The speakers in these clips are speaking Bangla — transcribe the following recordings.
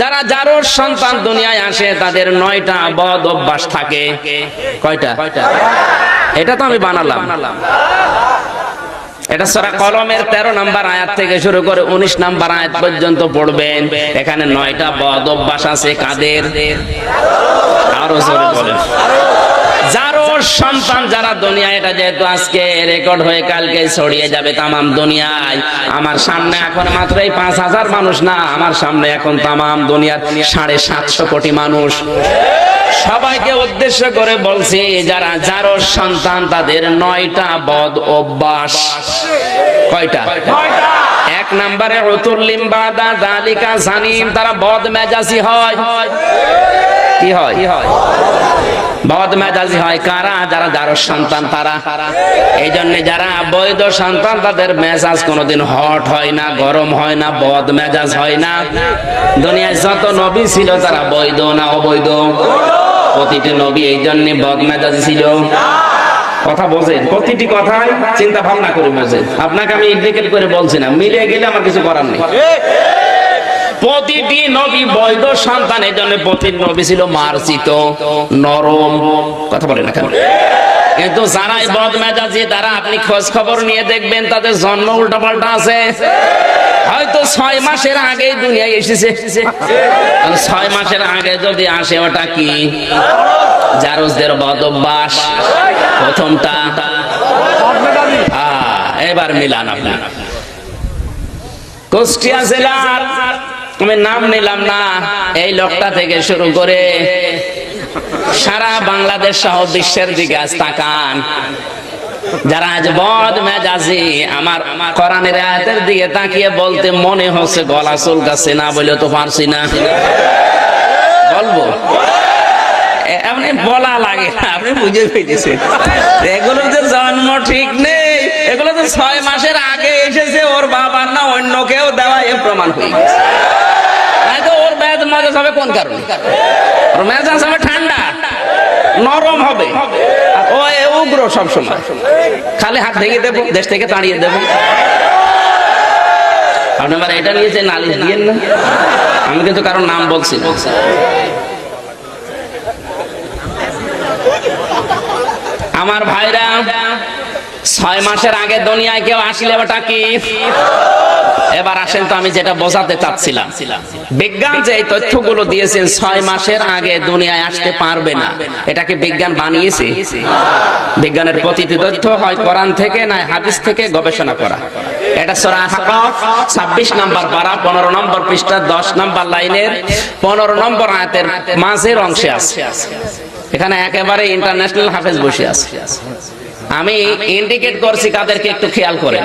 যারা যারোর সন্তান দুনিয়ায় আসে, তাদের নয়টা বদ অভ্যাস থাকে। কয়টা? এটা তো আমি বানালাম। এটা তেরো নাম্বার আয়াত থেকে শুরু করে উনিশ নাম্বার আয়াত পর্যন্ত পড়বেন। এখানে নয়টা বদ অভ্যাস আছে কাদের? আরও জোরে বলেন। যারও সন্তান যারা দুনিয়া এটা যেহেতু আজকে রেকর্ড হয়ে কালকে ছড়িয়ে যাবে তামাম দুনিয়ায়। আমার সামনে এখন মাত্র এই পাঁচ হাজার মানুষ না, আমার সামনে এখন তামাম দুনিয়ার সাড়ে সাতশো কোটি মানুষ। সবাইকে উদ্দেশ্য করে বলছি, যারা যারও সন্তান, তাদের নয়টা বদ অভ্যাস। কয়টা? এক নম্বরে রতুল্লিম বাদা দালিকা জানিম, তারা বদ মেজাজি হয়। কি হয়? বদ মেজাজি হয় কারা? যারা যারো সন্তান তারা। এই জন্য যারা বৈধ সন্তান, তাদের মেজাজ কোনোদিন হট হয় না, গরম হয় না, বদ মেজাজ হয় না। দুনিয়ায় যত নবী ছিল, তারা বৈধ না অবৈধ? প্রতিটি নবী এই জন্য বদ মেজাজি ছিল। কথা বোঝেন প্রতিটি কথাই চিন্তা ভাবনা করে বোঝেন আপনাকে আমি ইন্ডিকেট করে বলছি না। মিলে গেলে আমার কিছু করার নেই। প্রতিটি নবী বৈধ সন্তান, এই জন্য প্রতিটি নবী ছিল মার্জিত, নরম। কথা বলে না কেন? কিন্তু যারাই বদ মেজাজি তারা আপনি খোঁজ খবর নিয়ে দেখবেন, তাদের জন্ম উল্টা পাল্টা আছে। হয়তো ছয় মাসের আগে দুনিয়ায় এসেছে। ছয় মাসের আগে যদি আসে, ওটা কি? জারুসদের বদ অভ্যাস প্রথমটা এবার মিলান আপনার কুষ্টিয়া জেলার আমি নাম নিলাম না। এই লোকটা থেকে শুরু করে সারা বাংলাদেশ সহ বিশ্বের দিকে আজ তাকান। যারা আজ বদ মেজাজি আমার কোরআনের আয়াতের দিকে তাকিয়ে বলতে মনে হচ্ছে, গলা চুলকাচ্ছে না বলে তো পারছি না। বলব? এমনি বলা লাগে আপনি বুঝে পেয়েছেন এগুলো যে জন্ম ঠিক নেই, এগুলো তো ছয় মাসের আগে এসেছে, ওর বাবার না অন্য কেউ দেওয়া এ প্রমাণ হয়ে গেছে। মেজাজ হবে কোন কারণে? ওর মেজাজ হবে ঠান্ডা। নরম হবে। ও উগ্র সবসময়। খালি হাত ভেঙে দেবো, দেশ থেকে তাড়িয়ে দেবো। আপনি আবার এটা নিয়ে যে নালিশ দিয়েন না? আমি কিন্তু কারোর নাম বলছি আমার ভাইরা, ছয় মাসের আগে দুনিয়ায় কেউ আসলে ওটা কি এবার আসেন তো আমি যেটা বোঝাতে চাচ্ছিলাম। বিজ্ঞান যে এই তথ্যগুলো দিয়েছেন ছয় মাসের আগে দুনিয়ায় আসতে পারবে না। এটাকে বিজ্ঞান বানিয়েছে? বিজ্ঞানের প্রতিটি তথ্য হয় কোরআন থেকে না হাদিস থেকে গবেষণা করা। এটা সরা হাকাফ ছাব্বিশ নম্বর পারা, পনেরো নম্বর পৃষ্ঠা, দশ নম্বর লাইনের, পনেরো নম্বর আয়াতের মাঝের অংশে আছে। এখানে একেবারে ইন্টারন্যাশনাল হাফেজ বসে আছে। আমি ইন্ডিকেট করছি কাদেরকে একটু খেয়াল করেন।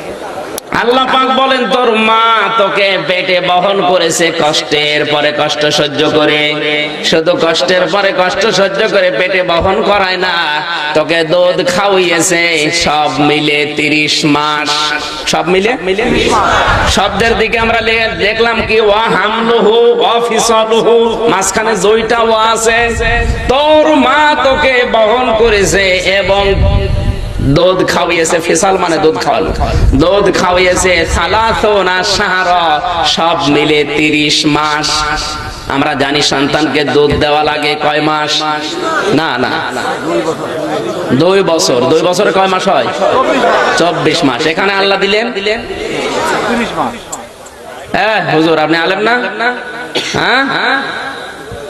আল্লাহ পাক বলেন, তোর মা তোকে পেটে বহন করেছে কষ্টের পরে কষ্ট সহ্য করে। শুধু কষ্টের পরে কষ্ট সহ্য করে পেটে বহন করায় না, তোকে দুধ খাওয়িয়েছে সব মিলে তিরিশ মাস। সব মিলে? শব্দের দিকে আমরা দেখলাম কি, ওয়া হামলুহু, ওয়া ফিসালুহু। মাঝখানে জয়টা ওয়া আছে। তোর মা তোকে বহন করেছে এবং দুধ খাওয়িয়েছে ফিসাল মানে দুধ খাওয়ালো। দুধ খাওয়িয়েছে সালাসোনা সাহারা সব মিলে তিরিশ মাস। আমরা জানি সন্তানকে দুধ দেওয়া লাগে কয় মাস? না না। দুই বছর। দুই বছরে কয় মাস হয়? চব্বিশ মাস। এখানে আল্লাহ দিলেন? হ্যাঁ হুজুর আপনি আলেম না? হ্যাঁ হ্যাঁ?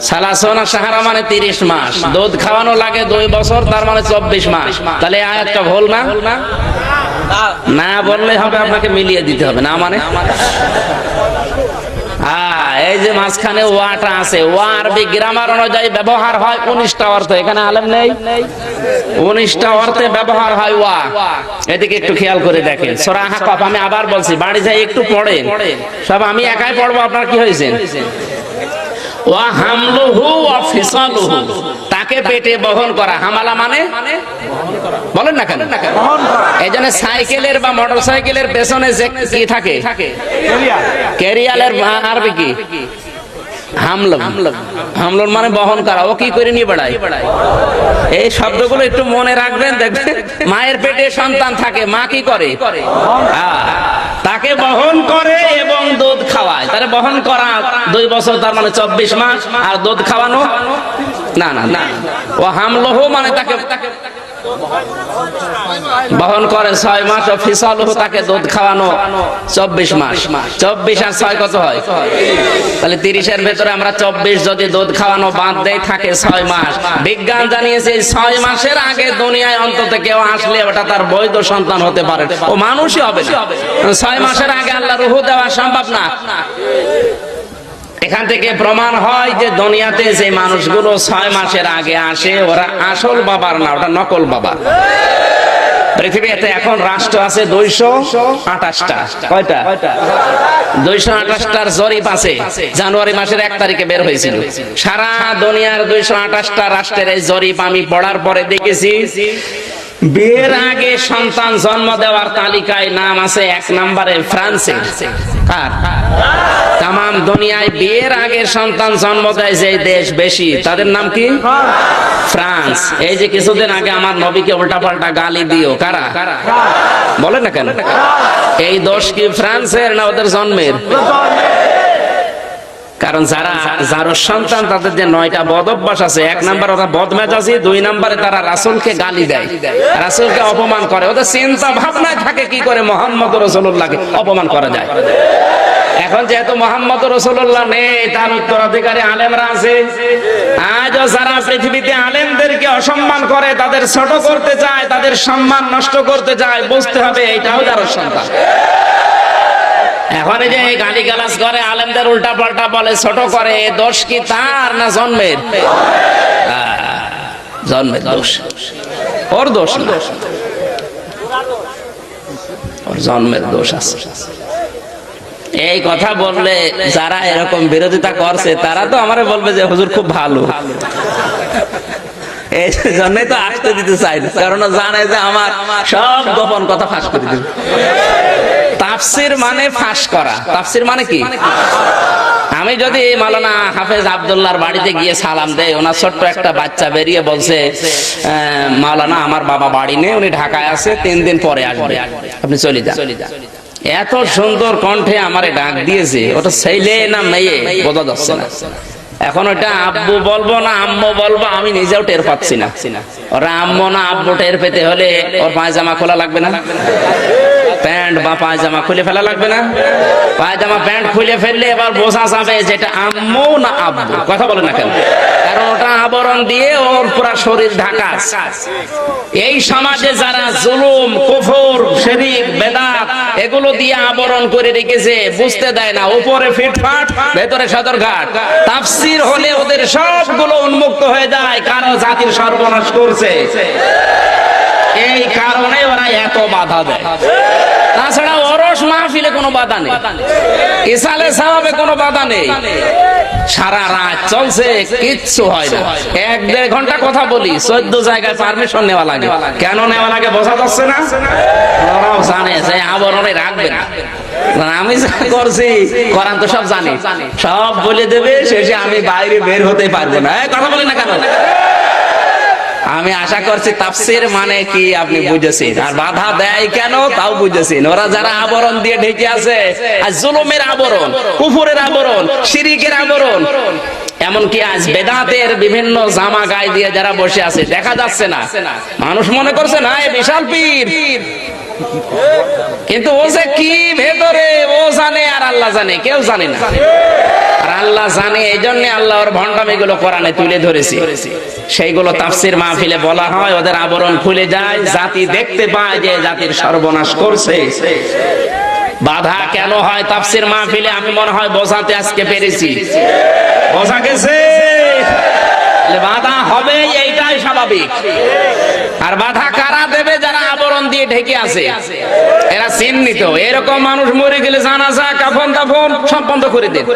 সালাসোনা সাহারা মানে তিরিশ মাস। দুধ খাওয়ানো লাগে দুই বছর, তার মানে চব্বিশ মাস। তাহলে আয়াতটা ভুল না? না বললে হবে, আপনাকে মিলিয়ে দিতে হবে, না মানে? এই যে মাঝখানে ওয়াটা আছে, ওয়া আরবি গ্রামার অনুযায়ী ব্যবহার হয় উনিশটা অর্থ। এখানে আলেম নেই? উনিশটা অর্থে ব্যবহার হয় ওয়া। এদিকে একটু খেয়াল করে দেখেন। সোরা আমি আবার বলছি, বাড়ি যাই একটু পড়েন। সব আমি একাই পড়ব, আপনার কি হয়েছে? ওয়া হামলুহু ওয়া ফিসালুহু। তাকে পেটে বহন করা। হামালা মানে? বলেন না কেন? এই জন্য সাইকেলের বা মোটর সাইকেলের পেছনে যে কি থাকে? ক্যারিয়ালের আরবি কি? হামলম। হামলন মানে বহন করা। ও কি করে নিয়ে বেড়ায়? এই শব্দগুলো একটু মনে রাখবেন, দেখবেন মায়ের পেটে সন্তান থাকে, মা কি করে? তাকে বহন করে এবং দুধ খাওয়ায়। তাহলে বহন করা দুই বছর, তার মানে চব্বিশ মাস, আর দুধ খাওয়ানো, না না না। ও হামলহ মানে তাকে বহন করে ছয় মাস ও ফিসল তাকে দুধ খাওয়ানো চব্বিশ মাস। চব্বিশ আর ছয় কত হয়? তাহলে তিরিশের ভেতরে আমরা চব্বিশ যদি দুধ খাওয়ানো বাদ দেয় থাকে ছয় মাস। বিজ্ঞান জানিয়েছে ছয় মাসের আগে দুনিয়ায় অন্তত কেউ আসলে ওটা তার বৈধ সন্তান হতে পারে। ও মানুষই হবে ছয় মাসের আগে আল্লাহ রুহু দেওয়া সম্ভব না। এখান থেকে প্রমাণ হয় যে দুনিয়াতে যে মানুষগুলো ছয় মাসের আগে আসে, ওরা আসল বাবার না, ওটা নকল বাবা। পৃথিবীতে এখন রাষ্ট্র আছে দুইশো আঠাশটা। কয়টা? দুইশো আঠাশটার জরিপ আছে। জানুয়ারি মাসের এক তারিখে বের হয়েছিল। সারা দুনিয়ার দুইশো আঠাশটা রাষ্ট্রের এই জরিপ আমি পড়ার পরে দেখেছি। বিয়ের আগে সন্তান জন্ম দেওয়ার তালিকায় নাম আছে এক নম্বরে ফ্রান্সে। কার? তাম দুনিয়ায় বিয়ের আগে সন্তান জন্ম দেয় যে দেশ বেশি। তাদের নাম কি? ফ্রান্স। এই যে কিছুদিন আগে আমার নবীকে উল্টা পাল্টা গালি দিও। কারা? বলে না কেন? এই দোষ কি ফ্রান্সের না ওদের জন্মের? কারণ যারা যার সন্তান, তাদের যে নয়টা বদ অভ্যাস আছে, এক নাম্বার ওরা বদমেজাজি দুই নাম্বারে তারা রাসুলকে গালি দেয়। রাসুলকে অপমান করে। ওদের চিন্তা ভাবনায় থাকে কি করে মোহাম্মদ রসুল্লাহকে অপমান করা যায়। এখন যেহেতু মোহাম্মদ রসুল্লাহ নেই, তার উত্তরাধিকারী আলেমরা আছে। আজও যারা পৃথিবীতে আলেমদেরকে অসম্মান করে, তাদের ছোট করতে চায়, তাদের সম্মান নষ্ট করতে চায়, বুঝতে হবে এটাও যার সন্তান। এখন যে গালি গালাজ করে, আলেমদের উল্টা পাল্টা বলে, ছোট করে দোষ কি তার না জন্মের? জন্মের দোষ। ওর দোষ ওর জন্মের দোষ আছে। এই কথা বললে যারা এরকম বিরোধিতা করছে, তারা তো আমারে বলবে যে হুজুর খুব ভালো। এই জন্যই তো আসতে দিতে চাই কারণ জানে যে আমার সব গোপন কথা ফাঁস করে দিবে। তাফসির মানে ফাঁস করা। তাফসির মানে কি? আমি যদি মালানা হাফেজ আব্দুল্লাহর বাড়িতে গিয়ে সালাম দেয় ওনার ছোট্ট একটা বাচ্চা বেরিয়ে বলছে আহ, মাওলানা আমার বাবা বাড়ি নেই উনি ঢাকায় আছে তিন দিন পরে আসবে। আপনি চলে যান। এত সুন্দর কণ্ঠে আমারে ডাক দিয়েছে। ওটা ছেলে না মেয়ে বোঝা যাচ্ছে না। এখন ওটা আব্বু বলব না আম্মু বলব আমি নিজেও টের পাচ্ছি না। ওরা আম্মু না আব্বু টের পেতে হলে ওর পায়জামা খোলা লাগবে না। প্যান্ট বা পায়জামা খুলে ফেলা লাগবে না। পায়জামা প্যান্ট খুলে ফেললে এবার বোঝা যাবে যেটা আম্মু না আব্বু। কথা বলে না কেন? কারণ ওটা আবরণ দিয়ে ওর পুরা শরীর ঢাকা এই সমাজে যারা জুলুম কুফর শিরিক বেদাত এগুলো দিয়ে আবরণ করে রেখেছে, বুঝতে দেয় না। উপরে ফিটফাট, ভেতরে সদরঘাট। তাফসির হলে ওদের সবগুলো উন্মুক্ত হয়ে যায় কারণ জাতির সর্বনাশ করছে। এই কারণে ওরা এত বাধা দেয়। তাছাড়া অরস মাহফিলে কোনো বাধা নেই। ইসালে সাহাবে কোনো বাধা নেই। সারা রাত চলছে, কিচ্ছু হয় না। এক দেড় ঘণ্টা কথা বলি, চোদ্দ জায়গায় পারমিশন নেওয়া লাগে। কেন নেওয়া লাগে বোঝা যাচ্ছে না? ওরাও জানে যে আবরণে রাখবে না। আমি যা করছি করান তো সব জানি। সব বলে দেবে, শেষে আমি বাইরে বের হতে পারব না। কথা বলি না কেন? আমি আশা করছি তাফসির মানে কি আপনি বুঝেছেন। আর বাধা দেয় কেন? তাও বুঝেছেন। ওরা যারা আবরণ দিয়ে ঢেকে আছে, আর জুলুমের আবরণ, কুফুরের আবরণ, শিরিকের আবরণ, এমনকি আজ বেদাতের বিভিন্ন জামা গায়ে দিয়ে যারা বসে আছে, দেখা যাচ্ছে না। মানুষ মনে করছে, না, এ বিশাল পীর। কিন্তু ও যে কি ভেতরে, ও জানে আর আল্লাহ জানে, কেউ জানে না। আল্লাহ জানে এই জন্য আল্লাহ ওর ভণ্ডামি গুলো কোরআনে তুলে ধরেছি। সেইগুলো তাফসির মাহফিলে বলা হয়, ওদের আবরণ খুলে যায়, জাতি দেখতে পায় যে জাতির সর্বনাশ করছে। বাধা কেন হয় তাফসির মাহফিলে? আমি মনে হয় বোঝাতে আজকে পেরেছি। বোঝা গেছে? বাধা হবে এইটাই স্বাভাবিক। আর বাধা কারা দেবে যারা আবরণ দিয়ে ঢেকে আছে? এরা চিহ্নিত। এরকম মানুষ মরে গেলে জানাজা, কাফন দাফন সব বন্ধ করে দেন।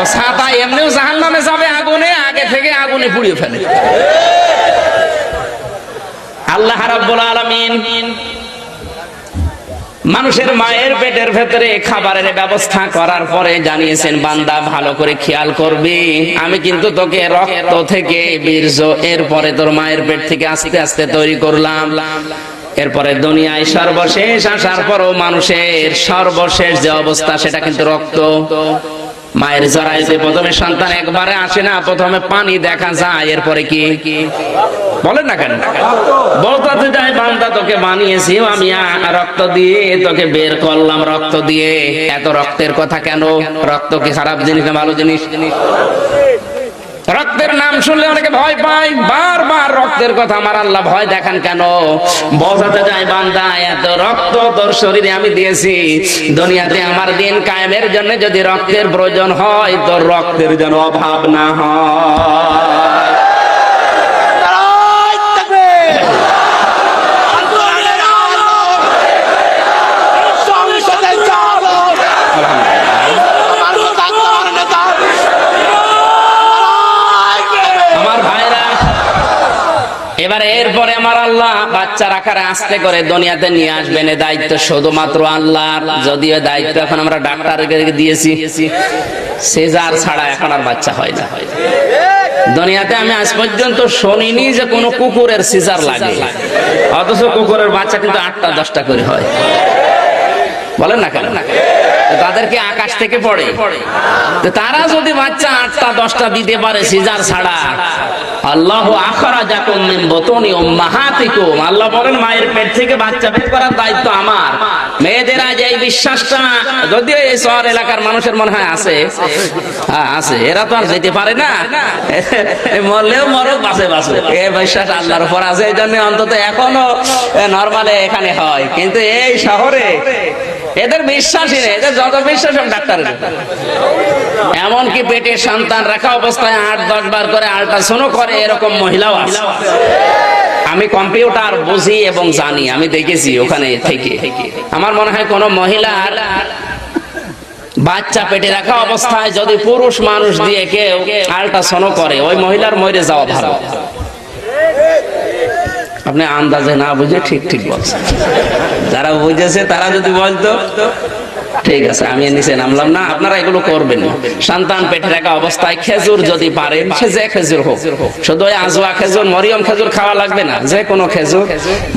ও ছাতা এমনিও জাহান নামে যাবে আগুনে, আগে থেকে আগুনে পুড়িয়ে ফেলে। আল্লাহ রাব্বুল আলামিন মানুষের মায়ের পেটের ভেতরে খাবারের ব্যবস্থা করার পরে জানিয়েছেন, বান্দা, ভালো করে খেয়াল করবি। আমি কিন্তু তোকে রক্ত থেকে বীর্য এরপরে তোর মায়ের পেট থেকে আস্তে আস্তে তৈরি করলাম। এরপরে দুনিয়ায় সর্বশেষ আসার পরও মানুষের সর্বশেষ যে অবস্থা সেটা কিন্তু রক্ত। মায়ের জরাইতে প্রথমে সন্তান একবারে আসে না, প্রথমে পানি দেখা যায়, এরপরে কি? বলেন না কেন? বলতে যায় বান্দা, তোকে বানিয়েছি আমি রক্ত দিয়ে তোকে বের করলাম রক্ত দিয়ে। এত রক্তের কথা কেন? রক্ত কি খারাপ জিনিস না ভালো জিনিস জিনিস? রক্তের নাম শুনলে অনেকে ভয় পায়। বারবার রক্তের কথা আমার আল্লাহ ভয় দেখান কেন? বোঝাতে যায় বান্দা, এত রক্ত তোর শরীরে আমি দিয়েছি। দুনিয়াতে আমার দিন কায়েমের জন্য যদি রক্তের প্রয়োজন হয়, তোর রক্তের যেন অভাব না হয়। এবারে এরপরে আমার আল্লাহ বাচ্চা রাখার আস্তে করে দুনিয়াতে নিয়ে আসবেন দায়িত্ব শুধুমাত্র আল্লাহর। যদিও দায়িত্ব এখন আমরা ডাক্তারকে দিয়েছি সেজার ছাড়া এখন আর বাচ্চা হয় না। দুনিয়াতে আমি আজ পর্যন্ত শুনিনি যে কোনো কুকুরের সিজার লাগে। অথচ কুকুরের বাচ্চা কিন্তু আটটা দশটা করে হয়। বলেন না কেন? তাদেরকে আকাশ থেকে পড়ে। তারা যদি বাচ্চা আটটা দশটা দিতে পারে সিজার ছাড়া আল্লাহ আখরা যাকুম মিন বতনি উম্মাহাতিকুম। আল্লাহ বলেন, মায়ের পেট থেকে বাচ্চা বের করার দায়িত্ব আমার। মেয়েদের আজ এই বিশ্বাসটা যদিও এই শহর এলাকার মানুষের মনে হয় আছে হ্যাঁ আছে। এরা তো আর যেতে পারে না। মরলেও মরক বাসে বাসে এ বিশ্বাস আল্লাহর উপর আছে, এই জন্য অন্তত এখনও নর্মালে এখানে হয়। কিন্তু এই শহরে এদের বিশ্বাসই এদের যত বিশ্বাস সব ডাক্তারের এমনকি পেটে সন্তান রাখা অবস্থায় আট, দশ বার করে আল্ট্রাসাউন্ড করে, এরকম মহিলাও আছে। আমি কম্পিউটার বুঝি এবং জানি, আমি দেখেছি ওখানে থেকে। আমার মনে হয় কোন মহিলার বাচ্চা পেটে রাখা অবস্থায় যদি পুরুষ মানুষ দিয়ে কেউ আল্ট্রাসাউন্ড করে, ওই মহিলার মরে যাওয়া ভালো। আপনি আন্দাজে না বুঝে ঠিক ঠিক বলছেন। যারা বুঝেছে তারা যদি বলতো, ঠিক আছে, আমি নিচে নামলাম না, আপনারা এগুলো করবেন। সন্তান পেটে রাখা অবস্থায় খেজুর যদি পারেন, সে যে খেজুর হোক, শুধু ওই আজওয়া খেজুর, মরিয়ম খেজুর খাওয়া লাগবে না, যে কোনো খেজুর,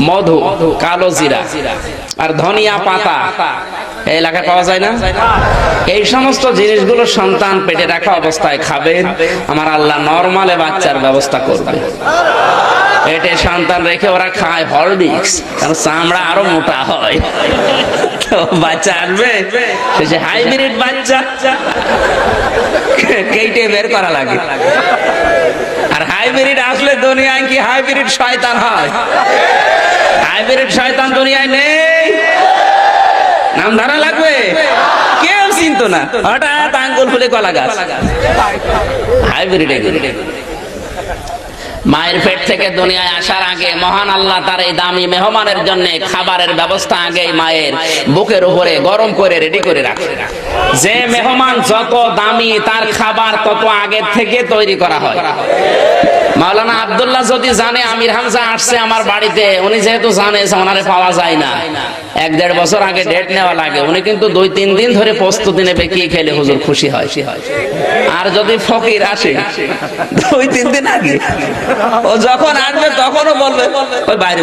মধু, কালো জিরা আর ধনিয়া পাতা, এই এলাকায় পাওয়া যায় না? এই সমস্ত জিনিসগুলো সন্তান পেটে রাখা অবস্থায় খাবেন, আমার আল্লাহ নর্মালে বাচ্চার ব্যবস্থা করবে পেটে সন্তান রেখে ওরা খায় হরলিক্স, কারণ চামড়া আরও মোটা হয়। বাচ্চা আসবে? সে হাইব্রিড বাচ্চা। কেটে বের করা লাগে। আর হাইব্রিড আসলে দুনিয়ায় কি হাইব্রিড শয়তান হয়? হাইব্রিড শয়তান দুনিয়ায় নেই। নাম ধরা লাগবে? কেউ চিনত না। হঠাৎ আঙ্গুল ফুলে কলা গাছ। হাইব্রিড মায়ের পেট থেকে দুনিয়ায় আসার আগে মহান আল্লাহ তার এই দামি মেহমানের জন্য খাবারের ব্যবস্থা আগে মায়ের বুকের উপরে গরম করে রেডি করে রাখে। যে মেহমান যত দামি তার খাবার তত আগে থেকে তৈরি করা হয়। মাওলানা আব্দুল্লাহ যদি জানে, আমির হামজা আসছে আমার বাড়িতে, উনি যেহেতু জানে ওনারে পাওয়া যায় না এক দেড় বছর আগে ডেট নেওয়া লাগে, উনি কিন্তু দুই, তিন দিন ধরে প্রস্তুতি নেবে কি খেলে হুজুর খুশি হয় আর যদি ফকির আসে, দুই, তিন দিন আগে, ও যখন আসবে তখনও বলবে, ওই বাইরে।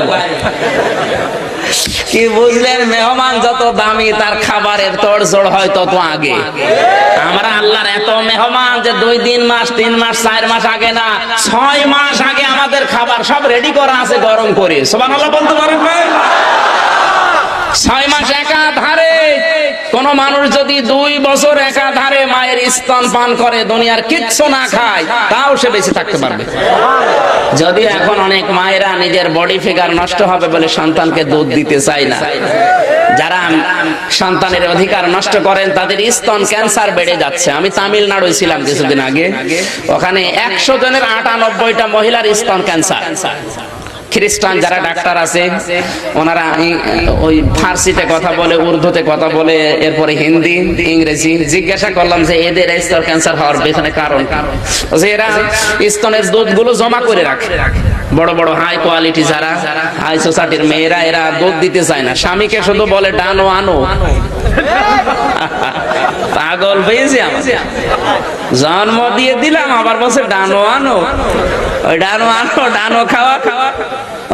কি বুঝলেন মেহমান, যত দামি তার খাবারের তোড়জোড় হয় তত আগে। আমরা আল্লাহর এত মেহমান যে দুই, তিন মাস তিন মাস, চার মাস আগে না, ছয় মাস আগে আমাদের খাবার সব রেডি করা আছে গরম করে। সোবান আল্লাহ বলতে পারেন ছয় মাস একাধারে কোন মানুষ যদি দুই বছর একাধারে মায়ের স্তন পান করে, দুনিয়ার কিচ্ছু না খায়, তাও সে বেঁচে থাকতে পারবে। যদি এখন অনেক মায়েরা নিজের বডি ফিগার নষ্ট হবে বলে সন্তানকে দুধ দিতে চায় না, যারা সন্তানের অধিকার নষ্ট করেন, তাদের স্তন ক্যান্সার বেড়ে যাচ্ছে। আমি তামিলনাড়ু ছিলাম কিছুদিন আগে। ওখানে একশো জনের আটানব্বইটা মহিলার স্তন ক্যান্সার। খ্রিস্টান যারা ডাক্তার আছে ওনারা ওই ফার্সিতে কথা বলে উর্দুতে কথা বলে এরপরে হিন্দি ইংরেজি জিজ্ঞাসা করলাম যে এদের স্তর ক্যান্সার হওয়ার পেছনে কারণ যে এরা স্তনের দুধগুলো জমা করে রাখে। বড় বড় হাই কোয়ালিটি যারা হাই সোসাইটির মেয়েরা এরা দুধ দিতে চায় না। স্বামীকে শুধু বলে ডানো আনো। পাগল পেয়েছি জন্ম দিয়ে দিলাম আবার বলছে ডানো আনো। ওই ডানো আনো ডানো খাওয়া খাওয়া।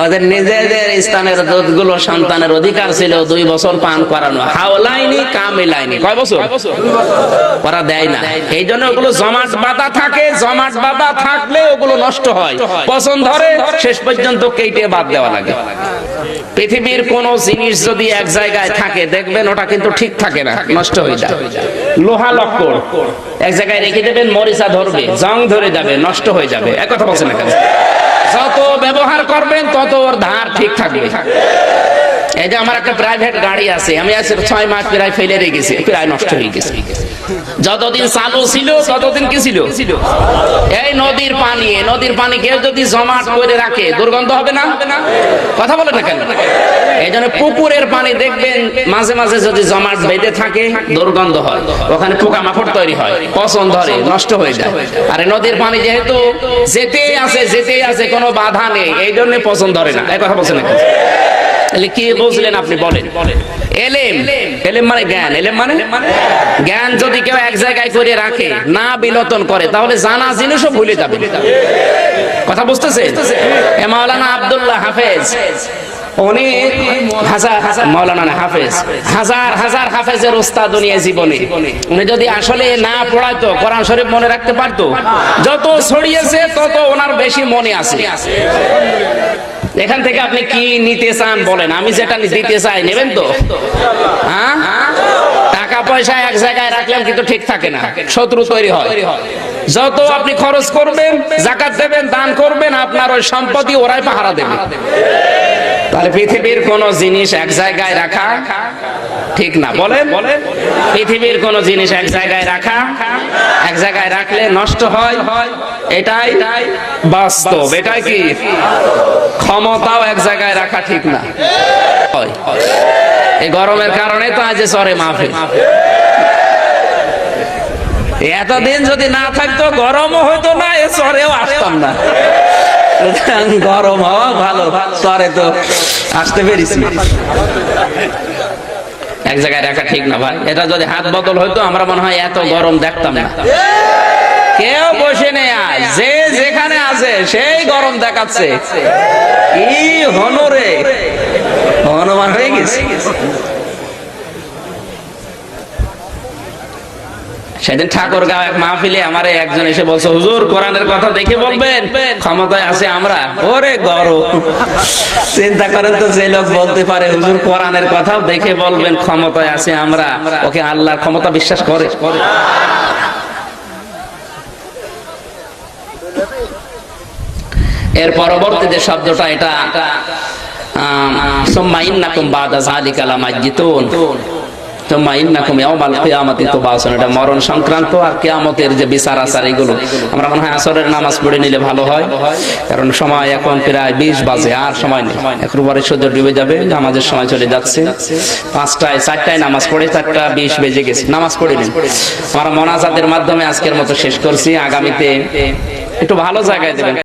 ওদের নিজেদের স্থানের দুধগুলো সন্তানের অধিকার ছিল দুই বছর পান করানো। হাওলাইনি কামিলাইনি কয় বছর? ওরা দেয় না। এই জন্য ওগুলো জমাট বাঁধা থাকে জমাট বাঁধা থাকলে ওগুলো নষ্ট হয়। পছন্দ ধরে শেষ পর্যন্ত কেটে বাদ দেওয়া লাগে। পৃথিবীর কোন জিনিস যদি এক জায়গায় থাকে দেখবেন ওটা কিন্তু ঠিক থাকে না নষ্ট হয়ে যায়। লোহা লক্কর। এক জায়গায় রেখে দেবেন মরিচা ধরবে জং ধরে যাবে নষ্ট হয়ে যাবে। এক কথা বলছেন না যত ব্যবহার করবেন তত ওর ধার ঠিক থাকবে। এই যে আমার একটা প্রাইভেট গাড়ি আছে, আমি আজকে ছয় মাস প্রায় ফেলে রেখেছি প্রায় নষ্ট হয়ে গেছে। যতদিন চালু ছিল, ততদিন কি ছিল? এই নদীর পানি নদীর পানি কেউ যদি জমাট করে রাখে, দুর্গন্ধ হবে না? কথা বলে না কেন? এই জন্য পুকুরের পানি দেখবেন, মাঝে মাঝে যদি জমাট বেঁধে থাকে, দুর্গন্ধ হয়। ওখানে পোকামাকড় তৈরি হয়, পচন ধরে, নষ্ট হয়ে যায়। আর নদীর পানি যেহেতু যেতেই আছে যেতেই আছে, কোনো বাধা নেই, এই জন্য পচন ধরে না। এই কথা বলছেন না? তাহলে কি বুঝলেন আপনি? বলেন। এলেম। এলেম মানে জ্ঞান। এলেম মানে? জ্ঞান যদি কেউ এক জায়গায় করে রাখে, না বিলতন করে, তাহলে জানা জিনিসও ভুলে যাবে। কথা বুঝতেছে মাওলানা আব্দুল্লাহ হাফেজ, উনি হাজার হাফেজ, হাজার হাজার হাফেজের ওস্তাদ দুনিয়া জীবনে। উনি যদি আসলে না পড়াইতো, কোরআন শরীফ মনে রাখতে পারতো, যত ছড়িয়েছে তত ওনার বেশি মনে আছে। এখান থেকে আপনি কি নিতে চান বলেন? আমি যেটা দিতে চাই, নেবেন তো? হ্যাঁ? টাকা পয়সা এক জায়গায় রাখলেন কিন্তু ঠিক থাকে না। শত্রু তৈরি হয়। যত আপনি খরচ করবেন, জাকাত দেবেন, দান করবেন, আপনার ওই সম্পত্তি ওরাই পাহারা দেবে। তাহলে পৃথিবীর কোন জিনিস এক জায়গায় রাখা ঠিক না, বলেন। পৃথিবীর কোন জিনিস এক জায়গায় রাখা, এক জায়গায় রাখলে নষ্ট হয়। এটাই বাস্তব, এটাই কি? ক্ষমতাও এক জায়গায় রাখা ঠিক না। এই গরমের কারণে তো আজ সরে মাফে এতদিন যদি না থাকতো, গরমও হইতো না, এ সরেও আসতাম না। গরম হওয়া ভালো সরে তো আসতে পেরেছি। এক জায়গায় রাখা ঠিক না ভাই। এটা যদি হাত বদল হইতো, আমরা মনে হয় এত গরম দেখতাম না। কেউ বসে নেই যে যেখানে আছে, সেই গরম দেখাচ্ছে। কি হনরে? হনুমান হয়ে গেছে। সেদিন ঠাকুর গাঁও এক মাহফিলে আমার একজন এসে বলছে, হুজুর, কোরআনের কথা দেখে বলবেন। ক্ষমতায় আছে আমরা। ওরে গরম চিন্তা করেন তো যে লোক বলতে পারে, হুজুর, কোরআনের কথাও দেখে বলবেন, ক্ষমতায় আছে আমরা। ওকে আল্লাহর ক্ষমতা বিশ্বাস করে। এর পরবর্তী যে শব্দটা, এটা সুম্মা ইন্নাকুম বাদা যালিকা লামাজ্জিতুন মরণ সংক্রান্ত আর কিয়ামতের যে বিচার আচার এগুলো। আমরা মনে হয় আসরের নামাজ পড়ে নিলে ভালো হয়। কারণ সময় এখন প্রায় বিশ বাজে, আর সময় নেই। এখন পরে সূর্য ডুবে যাবে, নামাজের সময় চলে যাচ্ছে। পাঁচটায়, চারটায় নামাজ পড়ে চারটা বিশ বেজে গেছে। নামাজ পড়ে নিন আমরা মনাজাতের মাধ্যমে আজকের মতো শেষ করছি। আগামীতে একটু ভালো জায়গায় দেবেন।